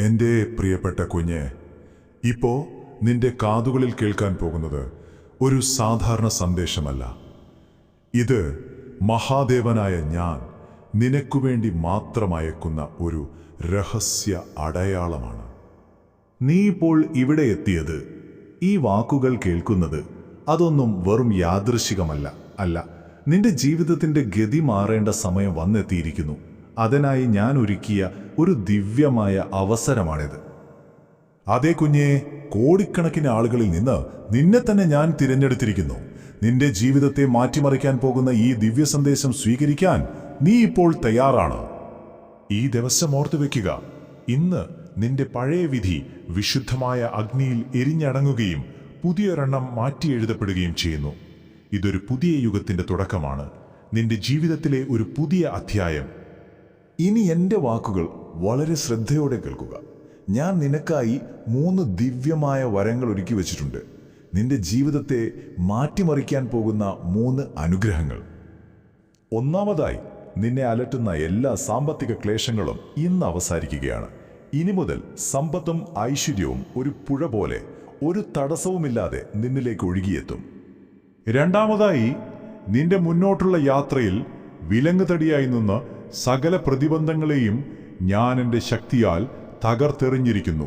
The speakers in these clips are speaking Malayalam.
എന്റെ പ്രിയപ്പെട്ട കുഞ്ഞ് ഇപ്പോ നിന്റെ കാതുകളിൽ കേൾക്കാൻ പോകുന്നത് ഒരു സാധാരണ സന്ദേശമല്ല. ഇത് മഹാദേവനായ ഞാൻ നിനക്കു വേണ്ടി മാത്രം അയക്കുന്ന ഒരു രഹസ്യ അടയാളമാണ്. നീ ഇപ്പോൾ ഇവിടെ എത്തിയത് ഈ വാക്കുകൾ കേൾക്കുന്നത് അതൊന്നും വെറും യാദൃശികമല്ല. അല്ല നിന്റെ ജീവിതത്തിന്റെ ഗതി മാറേണ്ട സമയം വന്നെത്തിയിരിക്കുന്നു. അതിനായി ഞാൻ ഒരുക്കിയ ഒരു ദിവ്യമായ അവസരമാണിത്. അതേ കുഞ്ഞെ കോടിക്കണക്കിന് ആളുകളിൽ നിന്ന് നിന്നെ തന്നെ ഞാൻ തിരഞ്ഞെടുത്തിരിക്കുന്നു. നിന്റെ ജീവിതത്തെ മാറ്റിമറിക്കാൻ പോകുന്ന ഈ ദിവ്യ സന്ദേശം സ്വീകരിക്കാൻ നീ ഇപ്പോൾ തയ്യാറാണ്. ഈ ദിവസം ഓർത്തു വെക്കുക. ഇന്ന് നിന്റെ പഴയ വിധി വിശുദ്ധമായ അഗ്നിയിൽ എരിഞ്ഞടങ്ങുകയും പുതിയൊരെണ്ണം മാറ്റി എഴുതപ്പെടുകയും ചെയ്യുന്നു. ഇതൊരു പുതിയ യുഗത്തിന്റെ തുടക്കമാണ്. നിന്റെ ജീവിതത്തിലെ ഒരു പുതിയ അധ്യായം ഇനി എന്റെ വാക്കുകൾ വളരെ ശ്രദ്ധയോടെ കേൾക്കുക. ഞാൻ നിനക്കായി മൂന്ന് ദിവ്യമായ വരങ്ങൾ ഒരുക്കി വച്ചിട്ടുണ്ട്. നിന്റെ ജീവിതത്തെ മാറ്റിമറിക്കാൻ പോകുന്ന മൂന്ന് അനുഗ്രഹങ്ങൾ. ഒന്നാമതായി നിന്നെ അലട്ടുന്ന എല്ലാ സാമ്പത്തിക ക്ലേശങ്ങളും ഇന്ന് അവസാനിക്കുകയാണ്. ഇനി മുതൽ സമ്പത്തും ഐശ്വര്യവും ഒരു പുഴ പോലെ ഒരു തടസ്സവുമില്ലാതെ നിന്നിലേക്ക് ഒഴുകിയെത്തും. രണ്ടാമതായി നിന്റെ മുന്നോട്ടുള്ള യാത്രയിൽ വിലങ്ങുതടിയായി നിന്ന് സകല പ്രതിബന്ധങ്ങളെയും ഞാൻ എന്റെ ശക്തിയാൽ തകർത്തെറിഞ്ഞിരിക്കുന്നു.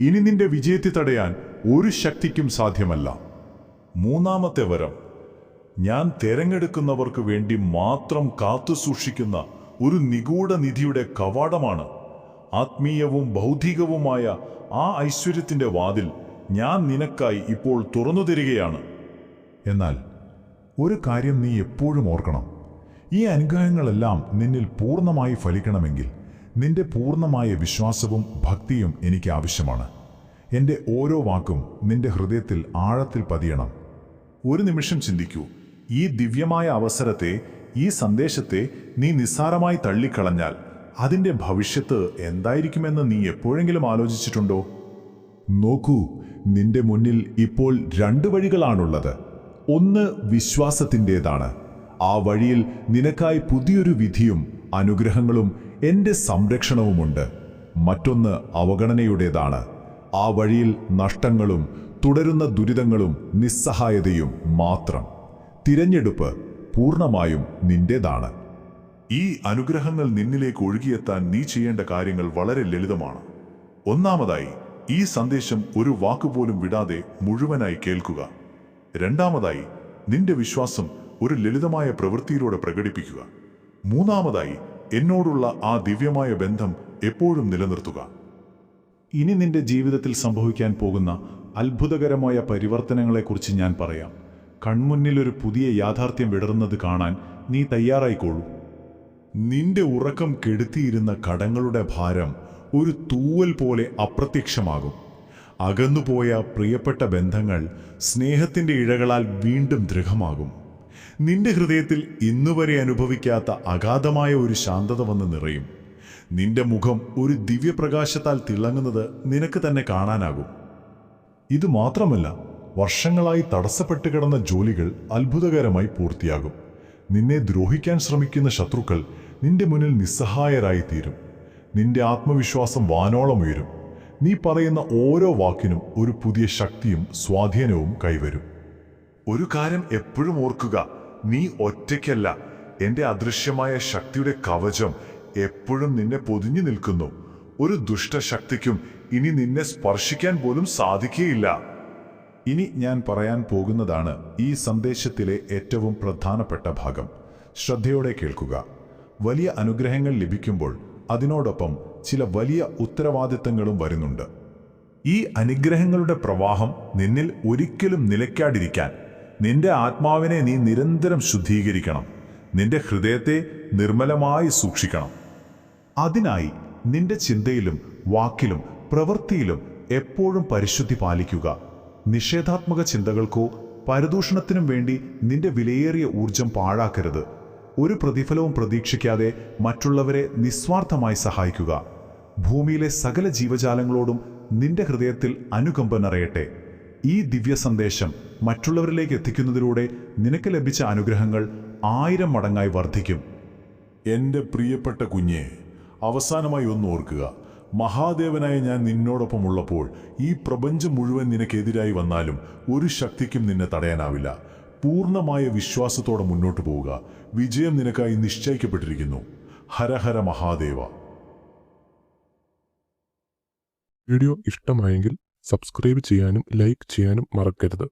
ഇനി നിന്റെ വിജയത്തെ തടയാൻ ഒരു ശക്തിക്കും സാധ്യമല്ല. മൂന്നാമത്തെ വരം. ഞാൻ തിരഞ്ഞെടുക്കുന്നവർക്ക് വേണ്ടി മാത്രം കാത്തു സൂക്ഷിക്കുന്ന ഒരു നിഗൂഢ നിധിയുടെ കവാടമാണ്. ആത്മീയവും ബൗദ്ധികവുമായ ആ ഐശ്വര്യത്തിന്റെ വാതിൽ ഞാൻ നിനക്കായി ഇപ്പോൾ തുറന്നു തരികയാണ്. എന്നാൽ ഒരു കാര്യം നീ എപ്പോഴും ഓർക്കണം. ഈ അനുഗ്രഹങ്ങളെല്ലാം നിന്നിൽ പൂർണമായി ഫലിക്കണമെങ്കിൽ നിന്റെ പൂർണമായ വിശ്വാസവും ഭക്തിയും എനിക്ക് ആവശ്യമാണ്. എന്റെ ഓരോ വാക്കും നിന്റെ ഹൃദയത്തിൽ ആഴത്തിൽ പതിയണം. ഒരു നിമിഷം ചിന്തിക്കൂ. ഈ ദിവ്യമായ അവസരത്തെ ഈ സന്ദേശത്തെ നീ നിസ്സാരമായി തള്ളിക്കളഞ്ഞാൽ അതിന്റെ ഭവിഷ്യത്ത് എന്തായിരിക്കുമെന്ന് നീ എപ്പോഴെങ്കിലും ആലോചിച്ചിട്ടുണ്ടോ? നോക്കൂ നിന്റെ മുന്നിൽ ഇപ്പോൾ രണ്ട് വഴികളാണുള്ളത്. ഒന്ന് വിശ്വാസത്തിന്റെതാണ്. ആ വഴിയിൽ നിനക്കായി പുതിയൊരു വിധിയും അനുഗ്രഹങ്ങളും എന്റെ സംരക്ഷണവുമുണ്ട്. മറ്റൊന്ന് അവഗണനയുടേതാണ്. ആ വഴിയിൽ നഷ്ടങ്ങളും തുടരുന്ന ദുരിതങ്ങളും നിസ്സഹായതയും മാത്രം. തിരഞ്ഞെടുപ്പ് പൂർണമായും നിന്റേതാണ്. ഈ അനുഗ്രഹങ്ങൾ നിന്നിലേക്ക് ഒഴുകിയെത്താൻ നീ ചെയ്യേണ്ട കാര്യങ്ങൾ വളരെ ലളിതമാണ്. ഒന്നാമതായി ഈ സന്ദേശം ഒരു വാക്കുപോലും വിടാതെ മുഴുവനായി കേൾക്കുക. രണ്ടാമതായി നിന്റെ വിശ്വാസം ഒരു ലളിതമായ പ്രവൃത്തിയിലൂടെ പ്രകടിപ്പിക്കുക. മൂന്നാമതായി എന്നോടുള്ള ആ ദിവ്യമായ ബന്ധം എപ്പോഴും നിലനിർത്തുക. ഇനി നിന്റെ ജീവിതത്തിൽ സംഭവിക്കാൻ പോകുന്ന അത്ഭുതകരമായ പരിവർത്തനങ്ങളെക്കുറിച്ച് ഞാൻ പറയാം. കൺമുന്നിൽ ഒരു പുതിയ യാഥാർത്ഥ്യം വിടർന്നത് കാണാൻ നീ തയ്യാറായിക്കോളൂ. നിന്റെ ഉറക്കം കെടുത്തിയിരുന്ന കടങ്ങളുടെ ഭാരം ഒരു തൂവൽ പോലെ അപ്രത്യക്ഷമാകും. അകന്നുപോയ പ്രിയപ്പെട്ട ബന്ധങ്ങൾ സ്നേഹത്തിന്റെ ഇഴകളാൽ വീണ്ടും ദൃഢമാകും. നിന്റെ ഹൃദയത്തിൽ ഇന്നുവരെ അനുഭവിക്കാത്ത അഗാധമായ ഒരു ശാന്തത വന്ന് നിറയും. നിന്റെ മുഖം ഒരു ദിവ്യപ്രകാശത്താൽ തിളങ്ങുന്നത് നിനക്ക് തന്നെ കാണാനാകും. ഇത് മാത്രമല്ല വർഷങ്ങളായി തടസ്സപ്പെട്ട് കിടന്ന ജോലികൾ അത്ഭുതകരമായി പൂർത്തിയാകും. നിന്നെ ദ്രോഹിക്കാൻ ശ്രമിക്കുന്ന ശത്രുക്കൾ നിന്റെ മുന്നിൽ നിസ്സഹായരായി തീരും നിന്റെ ആത്മവിശ്വാസം വാനോളം ഉയരും. നീ പറയുന്ന ഓരോ വാക്കിനും ഒരു പുതിയ ശക്തിയും സ്വാധീനവും കൈവരും. ഒരു കാര്യം എപ്പോഴും ഓർക്കുക. നീ ഒറ്റയ്ക്കല്ല. എന്റെ അദൃശ്യമായ ശക്തിയുടെ കവചം എപ്പോഴും നിന്നെ പൊതിഞ്ഞു നിൽക്കുന്നു. ഒരു ദുഷ്ടശക്തിക്കും ഇനി നിന്നെ സ്പർശിക്കാൻ പോലും സാധിക്കുകയില്ല. ഇനി ഞാൻ പറയാൻ പോകുന്നതാണ് ഈ സന്ദേശത്തിലെ ഏറ്റവും പ്രധാനപ്പെട്ട ഭാഗം. ശ്രദ്ധയോടെ കേൾക്കുക. വലിയ അനുഗ്രഹങ്ങൾ ലഭിക്കുമ്പോൾ അതിനോടൊപ്പം ചില വലിയ ഉത്തരവാദിത്തങ്ങളും വരുന്നുണ്ട്. ഈ അനുഗ്രഹങ്ങളുടെ പ്രവാഹം നിന്നിൽ ഒരിക്കലും നിലയ്ക്കാതിരിക്കാൻ നിന്റെ ആത്മാവിനെ നീ നിരന്തരം ശുദ്ധീകരിക്കണം. നിന്റെ ഹൃദയത്തെ നിർമ്മലമായി സൂക്ഷിക്കണം. അതിനായി നിന്റെ ചിന്തയിലും വാക്കിലും പ്രവൃത്തിയിലും എപ്പോഴും പരിശുദ്ധി പാലിക്കുക. നിഷേധാത്മക ചിന്തകൾക്കോ പരദൂഷണത്തിനും വേണ്ടി നിന്റെ വിലയേറിയ ഊർജം പാഴാക്കരുത്. ഒരു പ്രതിഫലവും പ്രതീക്ഷിക്കാതെ മറ്റുള്ളവരെ നിസ്വാർത്ഥമായി സഹായിക്കുക. ഭൂമിയിലെ സകല ജീവജാലങ്ങളോടും നിന്റെ ഹൃദയത്തിൽ അനുകമ്പ നിറയട്ടെ. ഈ ദിവ്യ സന്ദേശം മറ്റുള്ളവരിലേക്ക് എത്തിക്കുന്നതിലൂടെ നിനക്ക് ലഭിച്ച അനുഗ്രഹങ്ങൾ ആയിരം മടങ്ങായി വർദ്ധിക്കും. എന്റെ പ്രിയപ്പെട്ട കുഞ്ഞെ അവസാനമായി ഒന്ന് ഓർക്കുക. മഹാദേവനായ ഞാൻ നിന്നോടൊപ്പം ഉള്ളപ്പോൾ ഈ പ്രപഞ്ചം മുഴുവൻ നിനക്കെതിരായി വന്നാലും ഒരു ശക്തിക്കും നിന്നെ തടയാനാവില്ല. പൂർണമായ വിശ്വാസത്തോടെ മുന്നോട്ട് പോവുക. വിജയം നിനക്കായി നിശ്ചയിക്കപ്പെട്ടിരിക്കുന്നു. ഹരഹര മഹാദേവ. വീഡിയോ ഇഷ്ടമായെങ്കിൽ സബ്സ്ക്രൈബ് ചെയ്യാനും ലൈക്ക് ചെയ്യാനും മറക്കരുത്.